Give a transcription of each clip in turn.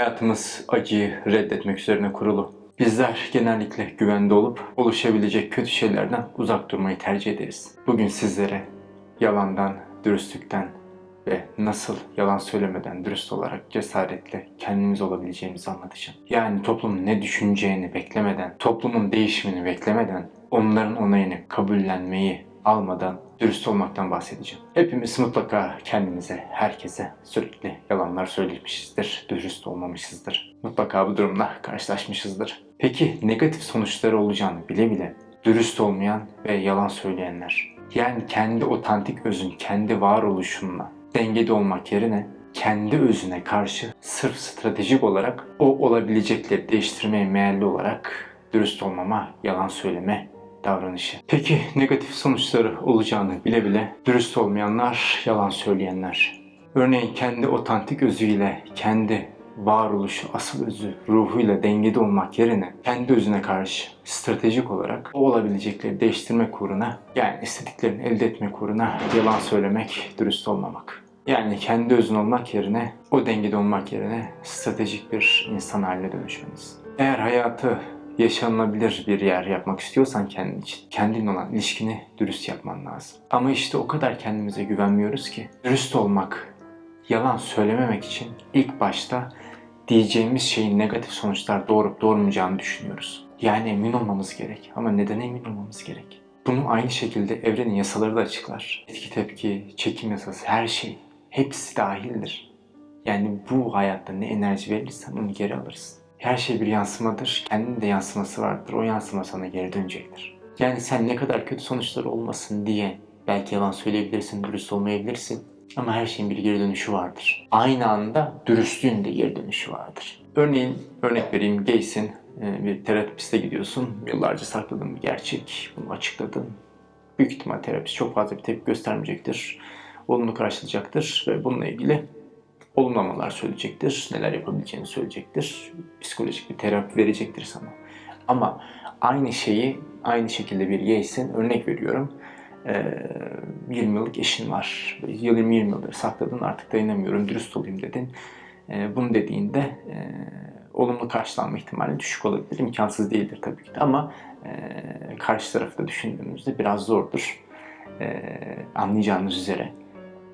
Hayatımız acıyı reddetmek üzerine kurulu. Bizler genellikle güvende olup oluşabilecek kötü şeylerden uzak durmayı tercih ederiz. Bugün sizlere yalandan, dürüstlükten ve nasıl yalan söylemeden dürüst olarak cesaretle kendimiz olabileceğimizi anlatacağım. Yani toplumun ne düşüneceğini beklemeden, toplumun değişimini beklemeden, onların onayını kabullenmeyi almadan dürüst olmaktan bahsedeceğim. Hepimiz mutlaka kendimize, herkese sürekli yalanlar söylemişizdir, dürüst olmamışızdır. Mutlaka bu durumla karşılaşmışızdır. Peki negatif sonuçları olacağını bile bile dürüst olmayan ve yalan söyleyenler. Yani kendi otantik özün, kendi varoluşunla dengede olmak yerine kendi özüne karşı sırf stratejik olarak o olabilecekleri değiştirmeye meyilli olarak dürüst olmama, yalan söyleme davranışı. Peki negatif sonuçları olacağını bile bile dürüst olmayanlar, yalan söyleyenler. Örneğin kendi otantik özüyle, kendi varoluşu, asıl özü, ruhuyla dengede olmak yerine kendi özüne karşı stratejik olarak o olabilecekleri değiştirmek uğruna yani istediklerini elde etmek uğruna yalan söylemek, dürüst olmamak. Yani kendi özün olmak yerine, o dengede olmak yerine stratejik bir insan haline dönüşmeniz. Eğer hayatı yaşanılabilir bir yer yapmak istiyorsan kendin için, kendinle olan ilişkini dürüst yapman lazım. Ama işte o kadar kendimize güvenmiyoruz ki. Dürüst olmak, yalan söylememek için ilk başta diyeceğimiz şeyin negatif sonuçlar doğurup doğurmayacağını düşünüyoruz. Yani emin olmamız gerek. Ama neden emin olmamız gerek? Bunu aynı şekilde evrenin yasaları da açıklar. Etki tepki, çekim yasası, her şey. Hepsi dahildir. Yani bu hayatta ne enerji verirsen onu geri alırsın. Her şey bir yansımadır. Kendinin de yansıması vardır. O yansıma sana geri dönecektir. Yani sen ne kadar kötü sonuçları olmasın diye belki yalan söyleyebilirsin, dürüst olmayabilirsin. Ama her şeyin bir geri dönüşü vardır. Aynı anda dürüstlüğün de geri dönüşü vardır. Örneğin örnek vereyim gaysin e, bir terapiste gidiyorsun. Yıllarca sakladığın bir gerçek. Bunu açıkladın. Büyük ihtimal terapist çok fazla bir tepki göstermeyecektir. Olumlu karşılayacaktır ve bununla ilgili olumlamalar söyleyecektir. Neler yapabileceğini söyleyecektir. Psikolojik bir terapi verecektir sana. Ama aynı şeyi aynı şekilde bir gaysin örnek veriyorum. Ee, 20 yıllık eşin var. 20 20 yıldır sakladın artık dayanamıyorum dürüst olayım dedin. Ee, bunu dediğinde e, olumlu karşılanma ihtimali düşük olabilir. İmkansız değildir tabii ki de ama e, karşı tarafı da düşündüğümüzde biraz zordur. E, anlayacağınız üzere.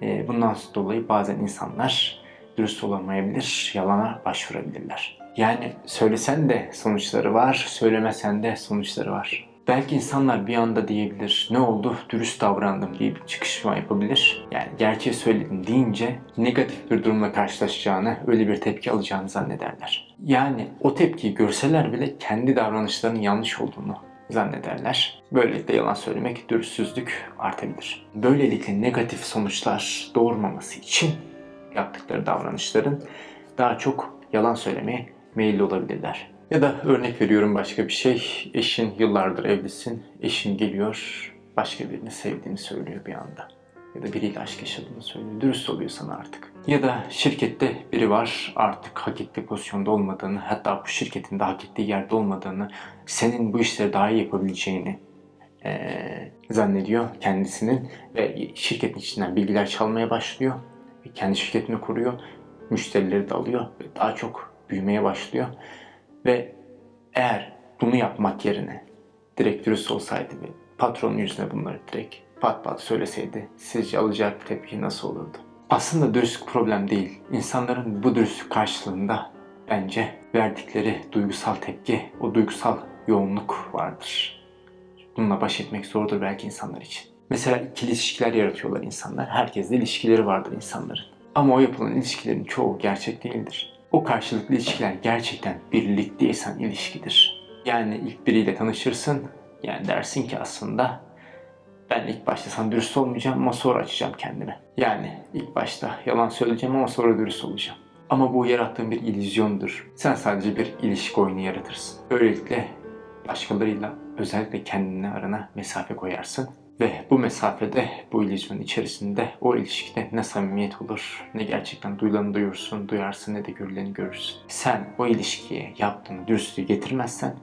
E, bundan dolayı bazen insanlar dürüst olamayabilir, yalana başvurabilirler. Yani söylesen de sonuçları var, söylemesen de sonuçları var. Belki insanlar bir anda diyebilir, ne oldu, dürüst davrandım diye bir çıkışma yapabilir. Yani gerçeği söyledim deyince negatif bir durumla karşılaşacağını, öyle bir tepki alacağını zannederler. Yani o tepkiyi görseler bile kendi davranışlarının yanlış olduğunu zannederler. Böylelikle yalan söylemek, dürüstsüzlük artabilir. Böylelikle negatif sonuçlar doğurmaması için yaptıkları davranışların daha çok yalan söylemeye meyilli olabilirler. Ya da örnek veriyorum başka bir şey. Eşin yıllardır evlisin. Eşin geliyor başka birini sevdiğini söylüyor bir anda. Ya da biriyle aşk yaşadığını söylüyor. Dürüst oluyor sana artık. Ya da şirkette biri var artık hak ettiği pozisyonda olmadığını hatta bu şirketin de hak ettiği yerde olmadığını senin bu işleri daha iyi yapabileceğini eee, zannediyor kendisinin ve şirketin içinden bilgiler çalmaya başlıyor. Kendi şirketini kuruyor. Müşterileri de alıyor ve daha çok büyümeye başlıyor. Ve eğer bunu yapmak yerine direkt dürüst olsaydı ve patronun yüzüne bunları direkt pat pat söyleseydi sizce alacağı tepki nasıl olurdu? Aslında dürüstlük problem değil. İnsanların bu dürüstlük karşılığında bence verdikleri duygusal tepki, o duygusal yoğunluk vardır. Bununla baş etmek zordur belki insanlar için. Mesela ikili ilişkiler yaratıyorlar insanlar. Herkesle ilişkileri vardır insanların. Ama o yapılan ilişkilerin çoğu gerçek değildir. O karşılıklı ilişkiler gerçekten birlikteysen ilişkidir. Yani ilk biriyle tanışırsın. Yani dersin ki aslında ben ilk başta sana dürüst olmayacağım ama sonra açacağım kendimi. Yani ilk başta yalan söyleyeceğim ama sonra dürüst olacağım. Ama bu yarattığın bir illüzyondur. Sen sadece bir ilişki oyunu yaratırsın. Böylelikle başkalarıyla özellikle kendine arana mesafe koyarsın. Ve bu mesafede, bu illüzyonun içerisinde o ilişkide ne samimiyet olur, ne gerçekten duyulanı duyursun, duyarsın ne de görüleni görürsün. Sen o ilişkiye yaptığın dürüstlüğü getirmezsen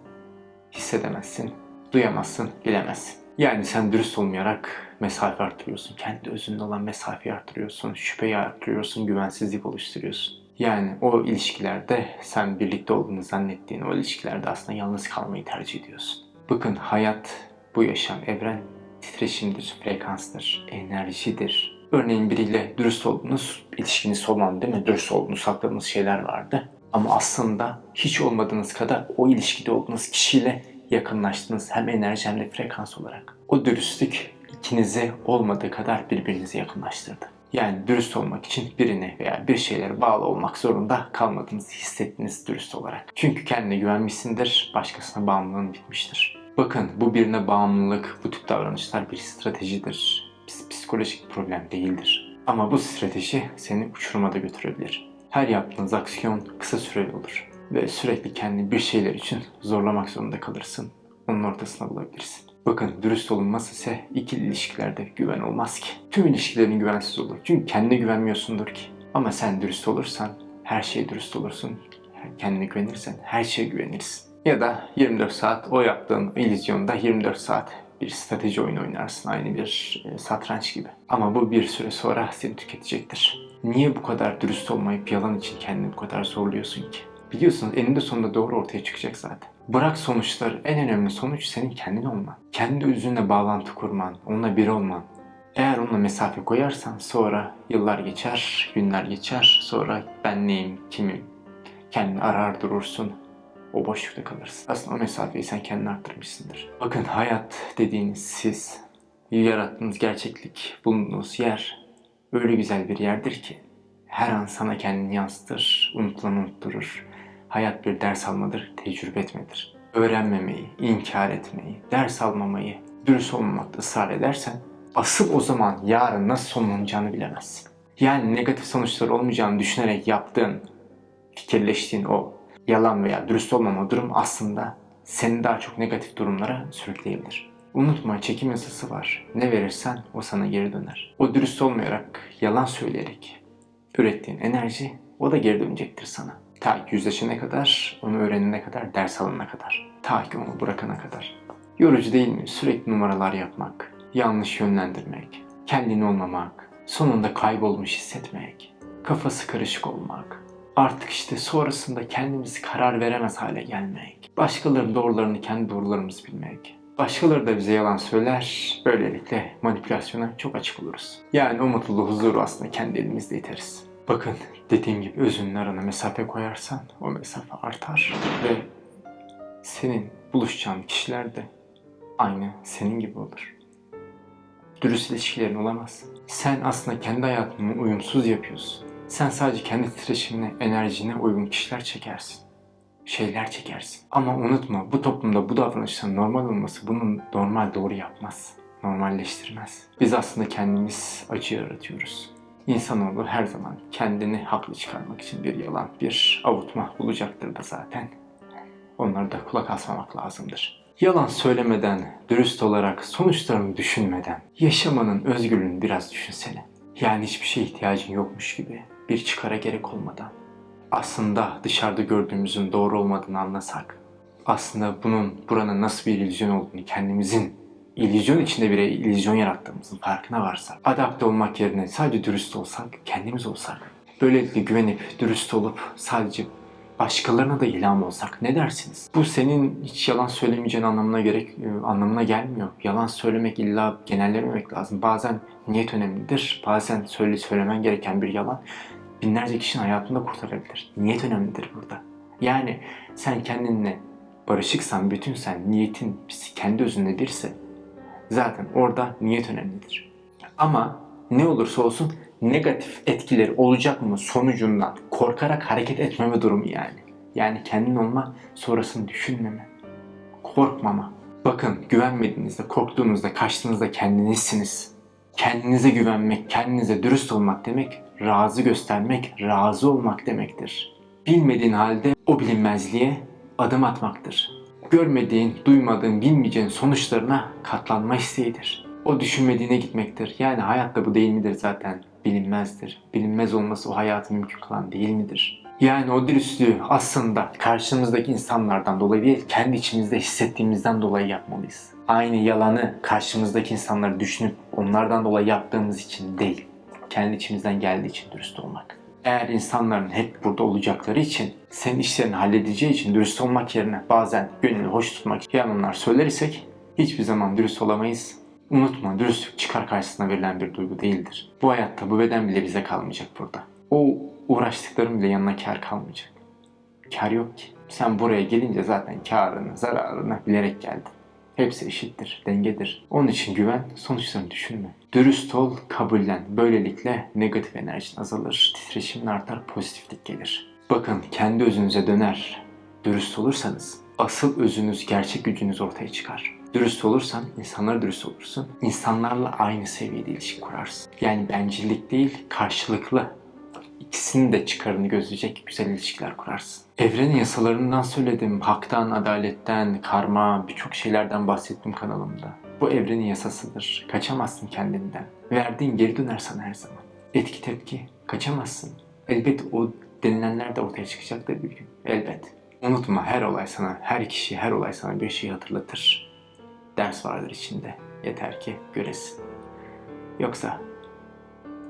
hissedemezsin, duyamazsın, bilemezsin. Yani sen dürüst olmayarak mesafe arttırıyorsun. Kendi özünde olan mesafeyi arttırıyorsun. Şüpheyi arttırıyorsun. Güvensizlik oluşturuyorsun. Yani o ilişkilerde sen birlikte olduğunu zannettiğin o ilişkilerde aslında yalnız kalmayı tercih ediyorsun. Bakın hayat, bu yaşam, evren titreşimdir, frekanstır, enerjidir. Örneğin biriyle dürüst oldunuz, ilişkiniz sonlandı değil mi? Dürüst oldunuz, sakladığınız şeyler vardı. Ama aslında hiç olmadığınız kadar o ilişkide olduğunuz kişiyle yakınlaştınız hem enerji hem de frekans olarak. O dürüstlük ikinizi olmadığı kadar birbirinize yakınlaştırdı. Yani dürüst olmak için birine veya bir şeylere bağlı olmak zorunda kalmadığınızı hissettiniz dürüst olarak. Çünkü kendine güvenmişsindir, başkasına bağımlılığın bitmiştir. Bakın bu birine bağımlılık, bu tip davranışlar bir stratejidir. Psikolojik bir problem değildir. Ama bu strateji seni uçuruma da götürebilir. Her yaptığınız aksiyon kısa süreli olur. Ve sürekli kendini bir şeyler için zorlamak zorunda kalırsın. Onun ortasına bulabilirsin. Bakın dürüst olunmaz ise ikili ilişkilerde güven olmaz ki. Tüm ilişkilerin güvensiz olur. Çünkü kendine güvenmiyorsundur ki. Ama sen dürüst olursan her şeye dürüst olursun. Kendine güvenirsen her şeye güvenirsin. Ya da 24 saat o yaptığın illüzyonda 24 saat bir strateji oyunu oynarsın. Aynı bir e, satranç gibi. Ama bu bir süre sonra seni tüketecektir. Niye bu kadar dürüst olmayıp yalan için kendini bu kadar zorluyorsun ki? Biliyorsunuz eninde sonunda doğru ortaya çıkacak zaten. Bırak sonuçları, en önemli sonuç senin kendin olman. Kendi özünle bağlantı kurman, onunla bir olman. Eğer onunla mesafe koyarsan sonra yıllar geçer, günler geçer, sonra ben neyim, kimim, kendini arar durursun, o boşlukta kalırsın. Aslında o mesafeyi sen kendin arttırmışsındır. Bakın hayat dediğiniz siz, yarattığınız gerçeklik, bulunduğunuz yer öyle güzel bir yerdir ki her an sana kendini yansıtır, unutulanı unutturur. Hayat bir ders almadır, tecrübe etmedir. Öğrenmemeyi, inkar etmeyi, ders almamayı, dürüst olmamakta ısrar edersen asıl o zaman yarın nasıl sonlanacağını bilemezsin. Yani negatif sonuçlar olmayacağını düşünerek yaptığın, fikirleştiğin o yalan veya dürüst olmama durum aslında seni daha çok negatif durumlara sürükleyebilir. Unutma çekim yasası var. Ne verirsen o sana geri döner. O dürüst olmayarak, yalan söyleyerek ürettiğin enerji o da geri dönecektir sana. Ta ki yüzleşene kadar, onu öğrenene kadar, ders alana kadar. Ta ki onu bırakana kadar. Yorucu değil mi? Sürekli numaralar yapmak, yanlış yönlendirmek, kendini olmamak, sonunda kaybolmuş hissetmek, kafası karışık olmak, artık işte sonrasında kendimizi karar veremez hale gelmek, başkalarının doğrularını kendi doğrularımızı bilmek, Başkaları da bize yalan söyler. Böylelikle manipülasyona çok açık oluruz. Yani o mutluluğu, huzuru aslında kendi elimizde iteriz. Bakın dediğim gibi özünün arana mesafe koyarsan o mesafe artar ve senin buluşacağın kişiler de aynı senin gibi olur. Dürüst ilişkilerin olamaz. Sen aslında kendi hayatını uyumsuz yapıyorsun. Sen sadece kendi titreşimine, enerjine uygun kişiler çekersin şeyler çekersin. Ama unutma bu toplumda bu davranışların normal olması bunu normal doğru yapmaz. Normalleştirmez. Biz aslında kendimiz acı yaratıyoruz. İnsanoğlu her zaman kendini haklı çıkarmak için bir yalan, bir avutma bulacaktır da zaten. Onları da kulak asmamak lazımdır. Yalan söylemeden, dürüst olarak, sonuçlarını düşünmeden, yaşamanın özgürlüğünü biraz düşünsene. Yani hiçbir şeye ihtiyacın yokmuş gibi, bir çıkara gerek olmadan aslında dışarıda gördüğümüzün doğru olmadığını anlasak, aslında bunun buranın nasıl bir illüzyon olduğunu kendimizin illüzyon içinde bir illüzyon yarattığımızın farkına varsak, adapte olmak yerine sadece dürüst olsak, kendimiz olsak, böylelikle güvenip dürüst olup sadece başkalarına da ilham olsak ne dersiniz? Bu senin hiç yalan söylemeyeceğin anlamına gerek e, anlamına gelmiyor. Yalan söylemek illa genellememek lazım. Bazen niyet önemlidir. Bazen söyle söylemen gereken bir yalan binlerce kişinin hayatını da kurtarabilir. Niyet önemlidir burada. Yani sen kendinle barışıksan, bütünsen, niyetin kendi özünde birse zaten orada niyet önemlidir. Ama ne olursa olsun negatif etkileri olacak mı sonucundan korkarak hareket etmeme durumu yani. Yani kendin olma, sonrasını düşünmeme, korkmama. Bakın güvenmediğinizde, korktuğunuzda, kaçtığınızda kendinizsiniz. Kendinize güvenmek, kendinize dürüst olmak demek razı göstermek, razı olmak demektir. Bilmediğin halde o bilinmezliğe adım atmaktır. Görmediğin, duymadığın, bilmeyeceğin sonuçlarına katlanma isteğidir. O düşünmediğine gitmektir. Yani hayatta bu değil midir zaten? Bilinmezdir. Bilinmez olması o hayatı mümkün kılan değil midir? Yani o dürüstlüğü aslında karşımızdaki insanlardan dolayı değil, kendi içimizde hissettiğimizden dolayı yapmalıyız. Aynı yalanı karşımızdaki insanları düşünüp onlardan dolayı yaptığımız için değil kendi içimizden geldiği için dürüst olmak. Eğer insanların hep burada olacakları için, senin işlerini halledeceği için dürüst olmak yerine bazen gönlünü hoş tutmak yalanlar söylersek hiçbir zaman dürüst olamayız. Unutma dürüstlük çıkar karşısına verilen bir duygu değildir. Bu hayatta bu beden bile bize kalmayacak burada. O uğraştıkların bile yanına kar kalmayacak. Kar yok ki. Sen buraya gelince zaten karını, zararını bilerek geldin. Hepsi eşittir, dengedir. Onun için güven, sonuçlarını düşünme. Dürüst ol, kabullen. Böylelikle negatif enerjin azalır, titreşimin artar, pozitiflik gelir. Bakın kendi özünüze döner. Dürüst olursanız asıl özünüz, gerçek gücünüz ortaya çıkar. Dürüst olursan, insanlara dürüst olursun. İnsanlarla aynı seviyede ilişki kurarsın. Yani bencillik değil, karşılıklı ikisinin de çıkarını gözleyecek güzel ilişkiler kurarsın. Evrenin yasalarından söyledim, haktan, adaletten, karma, birçok şeylerden bahsettim kanalımda. Bu evrenin yasasıdır. Kaçamazsın kendinden. Verdiğin geri döner sana her zaman. Etki tepki. Kaçamazsın. Elbet o denilenler de ortaya çıkacaktır bir gün. Elbet. Unutma her olay sana, her kişi, her olay sana bir şey hatırlatır. Ders vardır içinde. Yeter ki göresin. Yoksa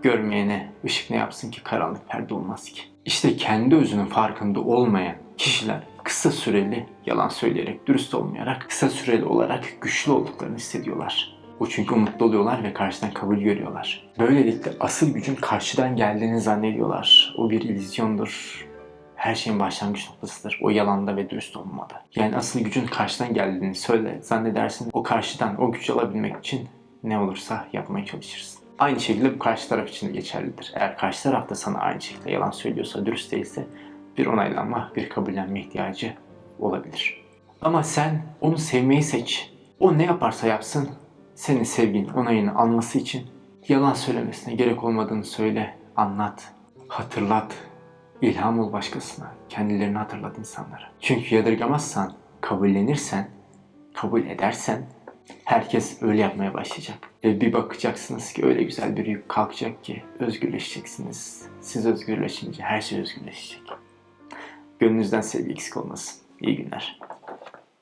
görmeyene ışık ne yapsın ki karanlık perde olmaz ki. İşte kendi özünün farkında olmayan kişiler kısa süreli yalan söyleyerek, dürüst olmayarak kısa süreli olarak güçlü olduklarını hissediyorlar. O çünkü mutlu oluyorlar ve karşıdan kabul görüyorlar. Böylelikle asıl gücün karşıdan geldiğini zannediyorlar. O bir illüzyondur. Her şeyin başlangıç noktasıdır. O yalanda ve dürüst olmada. Yani asıl gücün karşıdan geldiğini söyle zannedersin. O karşıdan o gücü alabilmek için ne olursa yapmaya çalışırsın. Aynı şekilde bu karşı taraf için de geçerlidir. Eğer karşı taraf da sana aynı şekilde yalan söylüyorsa, dürüst değilse bir onaylanma, bir kabullenme ihtiyacı olabilir. Ama sen onu sevmeyi seç. O ne yaparsa yapsın senin sevgin, onayını alması için yalan söylemesine gerek olmadığını söyle, anlat, hatırlat, ilham ol başkasına, kendilerini hatırlat insanlara. Çünkü yadırgamazsan, kabullenirsen, kabul edersen herkes öyle yapmaya başlayacak. Ve bir bakacaksınız ki öyle güzel bir yük kalkacak ki özgürleşeceksiniz. Siz özgürleşince her şey özgürleşecek. Gönlünüzden sevgi eksik olmasın. İyi günler.